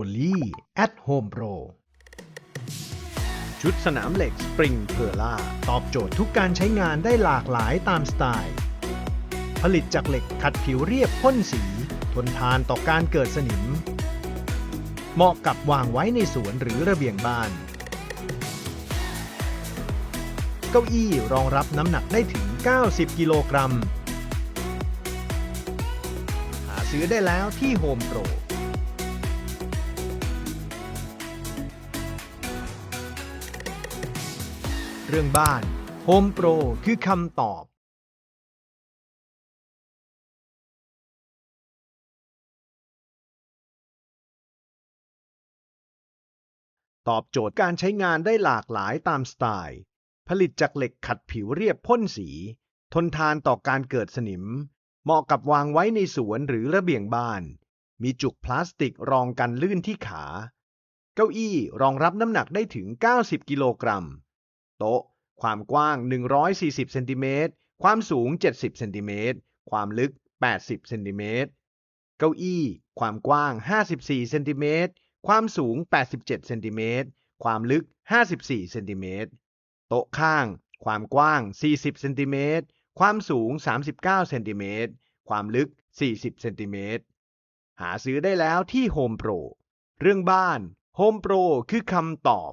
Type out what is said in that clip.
Monopoly at Home Pro ชุดสนามเหล็กสปริงเพอร์ล่าตอบโจทย์ทุกการใช้งานได้หลากหลายตามสไตล์ ผลิตจากเหล็กขัดผิวเรียบพ่นสี ทนทานต่อการเกิดสนิม เหมาะกับวางไว้ในสวนหรือระเบียงบ้าน เก้าอี้รองรับน้ำหนักได้ถึง 90 กิโลกรัม หาซื้อได้แล้วที่โฮมโปร เรื่องบ้านโฮมโปรคือคำตอบตอบโจทย์การใช้งานได้หลากหลายตามสไตล์ ผลิตจากเหล็กขัดผิวเรียบพ่นสี ทนทานต่อการเกิดสนิม เหมาะกับวางไว้ในสวนหรือระเบียงบ้าน มีจุกพลาสติกรองกันลื่นที่ขา เก้าอี้รองรับน้ำหนักได้ถึง 90 กิโลกรัม โต๊ะ ความกว้าง 140 เซนติเมตร ความสูง 70 เซนติเมตร ความลึก 80 เซนติเมตร เก้าอี้ ความกว้าง 54 เซนติเมตร ความสูง 87 เซนติเมตร ความลึก 54 เซนติเมตร โต๊ะข้าง ความกว้าง 40 เซนติเมตร ความสูง 39 เซนติเมตร ความลึก 40 เซนติเมตร หาซื้อได้แล้วที่โฮมโปร เรื่องบ้าน โฮมโปรคือคำตอบ